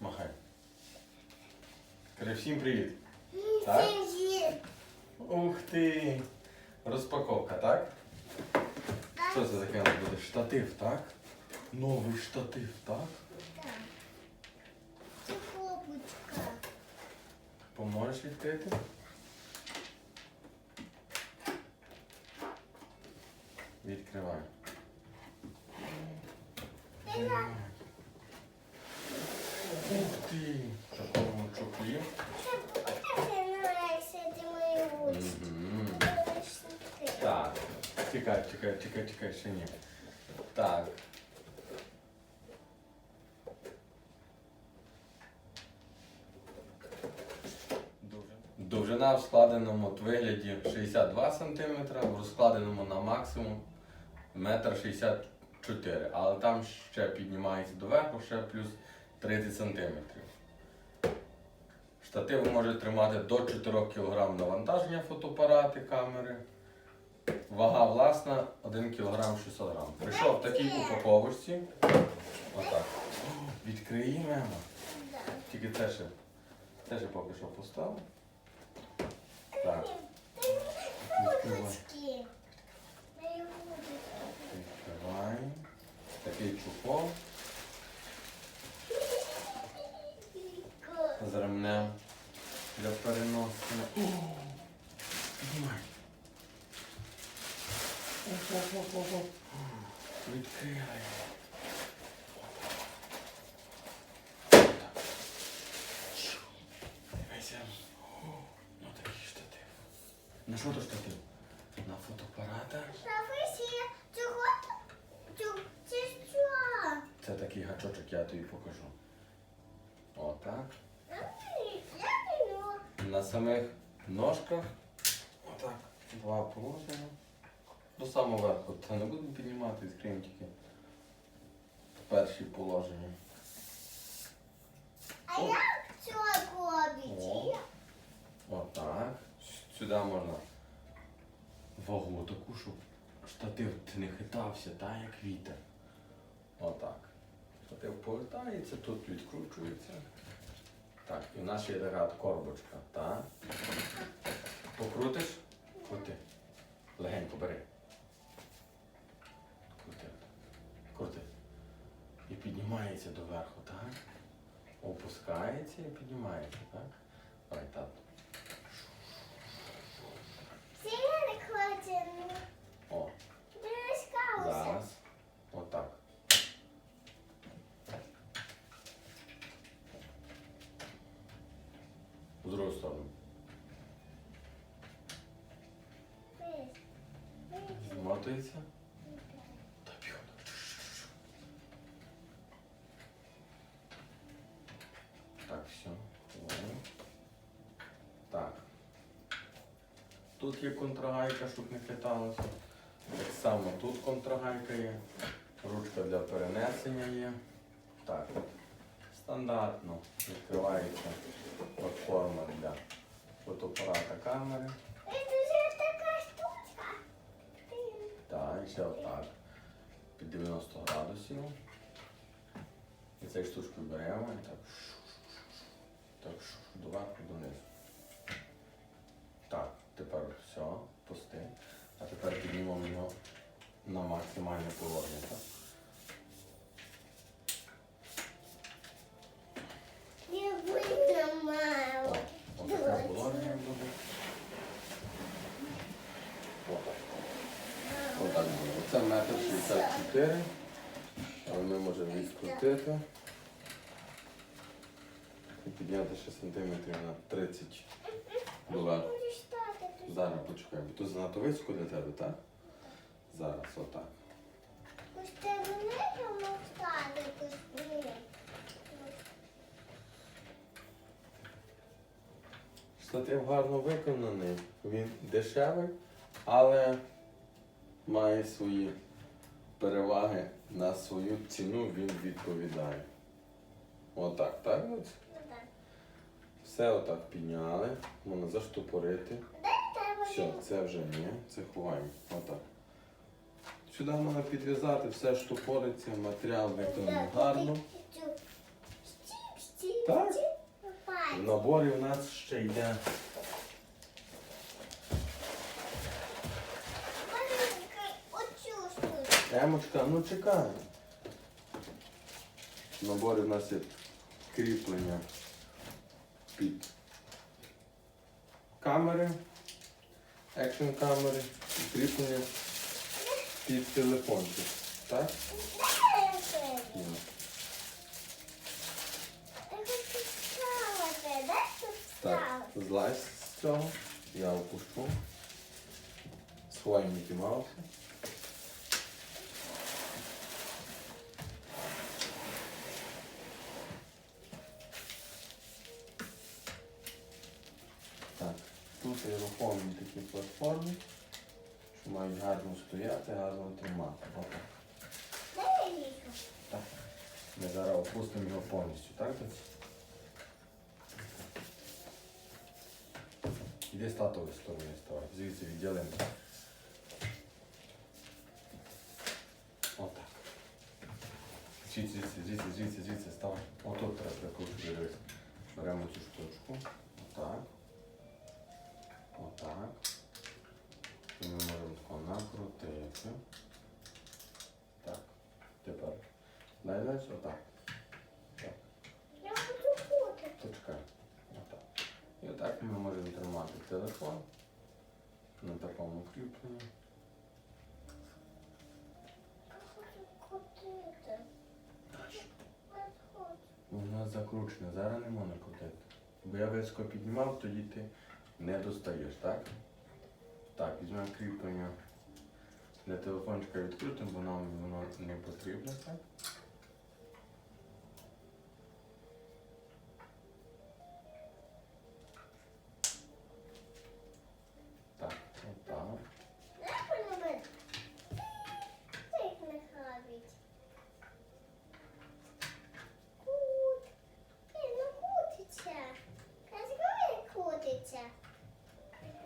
Махай. Кажи всім привіт. Так? Ух ти! Розпаковка, так? Що це таке буде? Штатив, так? Новий штатив, так? Це коробочка. Поможеш відкрити? Відкривай. Ух ти! В такому чохлі. Мгм. Так. Чекай, чекай, чекай, чекай, ще ні. Так. Довжина в складеному вигляді 62 см, в розкладеному на максимум 1,64 м. Але там ще піднімається доверху, ще плюс 30 см. Штатив може тримати до 4 кг навантаження фотоапарати камери. Вага власна 1 кг 600 г. Прийшов в такій упаковочці. Отак. Відкриємо. Тільки це ще, це ще поки що поставив. Так, Відкривай. Ручки. Мої ручки. відкривай. Такий чухол з ремнем для переносення. О, Піднімай. О-о-о-о-о. Дивися. О, Ну такий штатив. На що то штатив? На фотоапарата. Шафисі, чого? Це що? Це такий гачочок, я тобі покажу. Отак. На самих ножках. Отак. Два положення. До самого верху. Це не будемо піднімати, відкриємо тільки перші положення. А як цього робити? О. Отак. Сюди можна вагу таку, щоб штатив не хитався, так, як вітер. Отак. Штатив повертається, тут відкручується. Так, і в нас є така от коробочка, так? Покрутиш? Крути. Легенько бери. Крути. Крути. І піднімається доверху, так? Опускається і піднімається, так? Давай. Сильно не хоче. О, зараз. Отак. В другу сторону. Змотується. Та бігом. Так, все. Так. Тут є контрагайка, щоб не хиталося. Так само тут контрагайка є. Ручка для перенесення є. Так. Стандартно відкривається платформа для фотоапарата камери. Це вже така штучка. Так, і ще отак. Під 90 градусів. І цією штучкою беремо і так. Так, доверху донизу. Так, тепер все, пусти. А тепер піднімемо його на максимальне положення. Так? Отаке положення буде. Отак. Буде. Це метр 64. Але ми можемо відкрутити. І підняти ще сантиметрів на 30 доверху. Будеш стати тут. Зараз почекай, бо тут занадто високо для тебе, так? Зараз, отак. Штатив гарно виконаний. Він дешевий, але має свої переваги на свою ціну він відповідає. Отак, так? Все отак підняли, можна заштопорити. Все, це вже ні, це ховаємо. Отак. Сюди можна підв'язати, все штопориться, матеріал виконаний гарно. Так. В наборі у нас ще йде. Емочка, ну чекай. В наборі у нас є кріплення під камери, екшн камери кріплення під телефончик. Так? Де Так, злазь з цього. Я опущу. Сховай Мікі Мауса. Тут є рухомі такі платформи, що мають гарно стояти, гарно тримати. Так. Ми зараз опустимо його повністю, так? Іди з татової сторони ставай. Звідси відділимо. Отак. Звідси, звідси, звідси, звідси ставай. Отут треба прикручувати. Беремо цю штучку. Отак. Отак. І ми можемо тако накрутити. Так. Тепер. Найдеш отак. Так. Я хочу бути. Почекай. Отак. І отак ми можемо тримати телефон на такому кріпленні. Нас закручено, зараз не можна крутити. Бо я високо піднімав, тоді ти не достаєш, так? Так, візьмемо кріплення для телефончика відкритим, бо нам воно не потрібно, так?